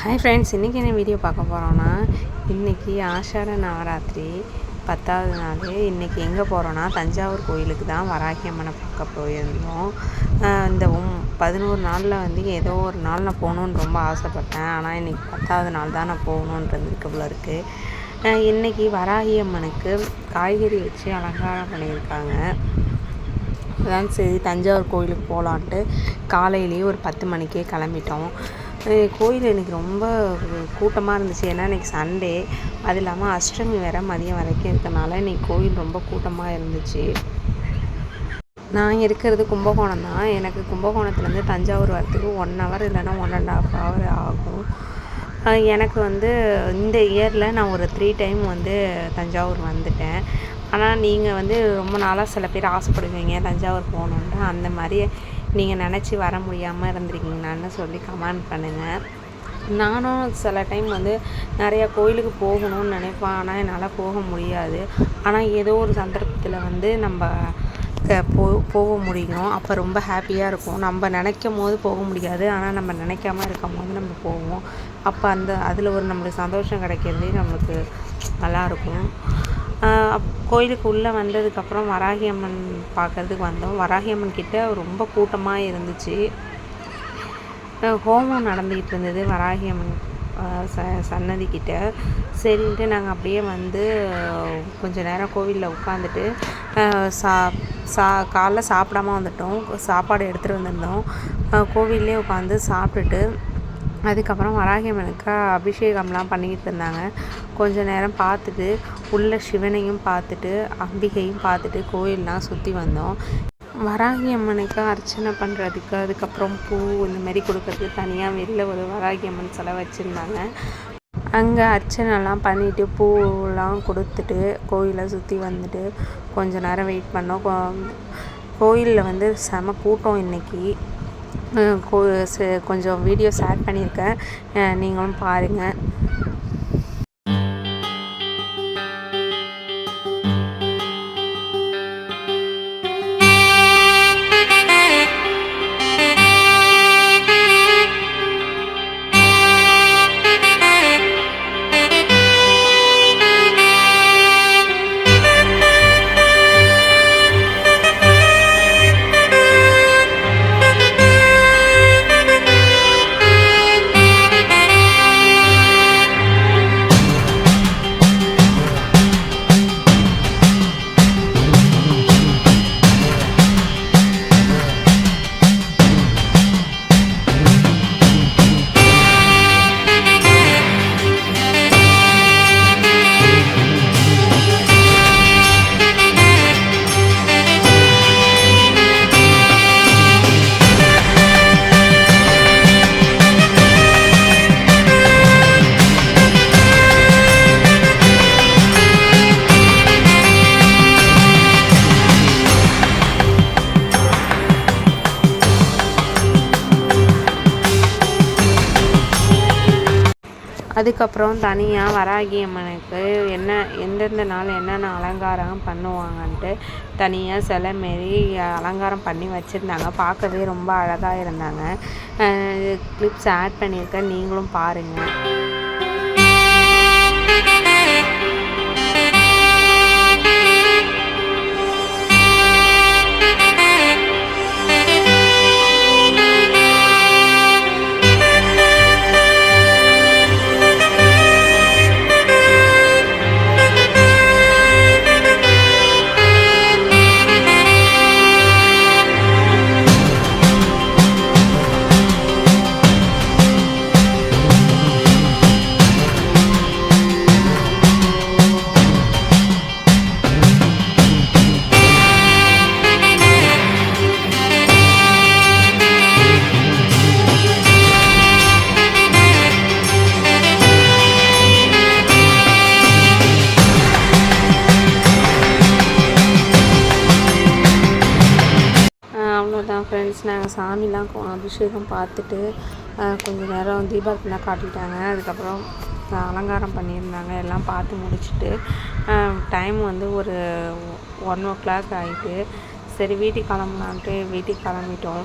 Hi friends இன்றைக்கி என்ன video பார்க்க போகிறோன்னா இன்றைக்கி ஆஷாட நவராத்திரி பத்தாவது நாள். இன்றைக்கி எங்கே போகிறோன்னா தஞ்சாவூர் கோயிலுக்கு தான் வராகி அம்மனை பார்க்க போயிருந்தோம். இந்த பதினோரு நாளில் வந்து ஏதோ ஒரு நாள் நான் போகணுன்னு ரொம்ப ஆசைப்பட்டேன். ஆனால் இன்றைக்கி பத்தாவது நாள் தான் நான் போகணுன்றது போல இருக்குது இன்றைக்கி வராகி அம்மனுக்கு காய்கறி வச்சு அலங்காரம் பண்ணியிருக்காங்க. அதான் சரி தஞ்சாவூர் கோயிலுக்கு போகலான்ட்டு காலையிலேயே ஒரு பத்து மணிக்கே கிளம்பிட்டோம். கோயில் எனக்கு ரொம்ப கூட்டமாக இருந்துச்சு. ஏன்னா இன்றைக்கி சண்டே. அது இல்லாமல் அஷ்டமி வேறு மதியம் வரைக்கும் இருக்கனால இன்றைக்கி கோயில் ரொம்ப கூட்டமாக இருந்துச்சு. நான் இருக்கிறது கும்பகோணம் தான். எனக்கு கும்பகோணத்துலேருந்து தஞ்சாவூர் வரத்துக்கு ஒன் ஹவர் இல்லைன்னா ஒன் அண்ட் ஹாஃப் ஹவர் ஆகும். எனக்கு வந்து இந்த இயரில் நான் ஒரு த்ரீ டைம் வந்து தஞ்சாவூர் வந்துட்டேன். ஆனால் நீங்கள் வந்து ரொம்ப நாளாக சில பேர் ஆசைப்படுவீங்க தஞ்சாவூர் போகணுன்ட்டு அந்த மாதிரி நீங்கள் நினச்சி வர முடியாமல் இருந்திருக்கீங்களான்னு சொல்லி கமெண்ட் பண்ணுங்கள். நானும் சில டைம் வந்து நிறையா கோயிலுக்கு போகணும்னு நினைப்பேன். ஆனால் என்னால் போக முடியாது. ஆனால் ஏதோ ஒரு சந்தர்ப்பத்தில் வந்து நம்ம போ போக முடியும். அப்போ ரொம்ப ஹாப்பியாக இருக்கும். நம்ம நினைக்கும் போது போக முடியாது. ஆனால் நம்ம நினைக்காம இருக்கும் போது நம்ம போவோம். அப்போ அந்த அதில் ஒரு நம்மளுக்கு சந்தோஷம் கிடைக்கிறது நம்மளுக்கு நல்லாயிருக்கும். கோயிலுக்கு உள்ளே வந்ததுக்கப்புறம் வராகி அம்மன் பார்க்கறதுக்கு வந்தோம். வராகி அம்மன் கிட்ட ரொம்ப கூட்டமாக இருந்துச்சு. ஹோமம் நடந்துக்கிட்டு இருந்தது வராகி அம்மன் ச சன்னதிக்கிட்ட சரின்ட்டு நாங்கள் அப்படியே வந்து கொஞ்சம் நேரம் கோவிலில் உட்காந்துட்டு சா சா காலைல சாப்பிடாம வந்துட்டோம். சாப்பாடு எடுத்துகிட்டு வந்திருந்தோம். கோவில்லே உட்காந்து சாப்பிட்டுட்டு அதுக்கப்புறம் வராகியம்மனுக்கு அபிஷேகம்லாம் பண்ணிக்கிட்டு இருந்தாங்க. கொஞ்ச நேரம் பார்த்துட்டு உள்ள சிவனையும் பார்த்துட்டு அம்பிகையும் பார்த்துட்டு கோயிலெலாம் சுற்றி வந்தோம். வராகி அம்மனுக்கு அர்ச்சனை பண்ணுறதுக்கு அதுக்கப்புறம் பூ இந்த மாதிரி கொடுக்கறதுக்கு தனியாக வெளில ஒரு வராகி அம்மன் சிலை வச்சுருந்தாங்க. அங்கே அர்ச்சனைலாம் பண்ணிவிட்டு பூவெலாம் கொடுத்துட்டு கோயிலை சுற்றி வந்துட்டு கொஞ்ச நேரம் வெயிட் பண்ணோம். கோயிலில் வந்து செம கூட்டம் இன்னைக்கு. கோ கொஞ்சம் வீடியோஸ் ஆட் பண்ணியிருக்கேன். நீங்களும் பாருங்கள் அதுக்கப்புறம் தனியாக வராகி அம்மனுக்கு என்ன எந்தெந்த நாள் என்னென்ன அலங்காரம் பண்ணுவாங்கன்ட்டு தனியாக சிலை மாரி அலங்காரம் பண்ணி வச்சுருந்தாங்க. பார்க்கவே ரொம்ப அழகாக இருந்தாங்க. கிளிப்ஸ் ஆட் பண்ணியிருக்கேன். நீங்களும் பாருங்கள் நாங்கள் சாமிலாம் அபிஷேகம் பார்த்துட்டு கொஞ்சம் நேரம் தீபாவளிலாம் காட்டிட்டாங்க. அதுக்கப்புறம் அலங்காரம் பண்ணியிருந்தாங்க. எல்லாம் பார்த்து முடிச்சுட்டு டைம் வந்து ஒரு ஒன் ஓ கிளாக் ஆகிட்டு சரி வீட்டுக்கு கிளம்பலான்ட்டு வீட்டுக்கு கிளம்பிட்டோம்.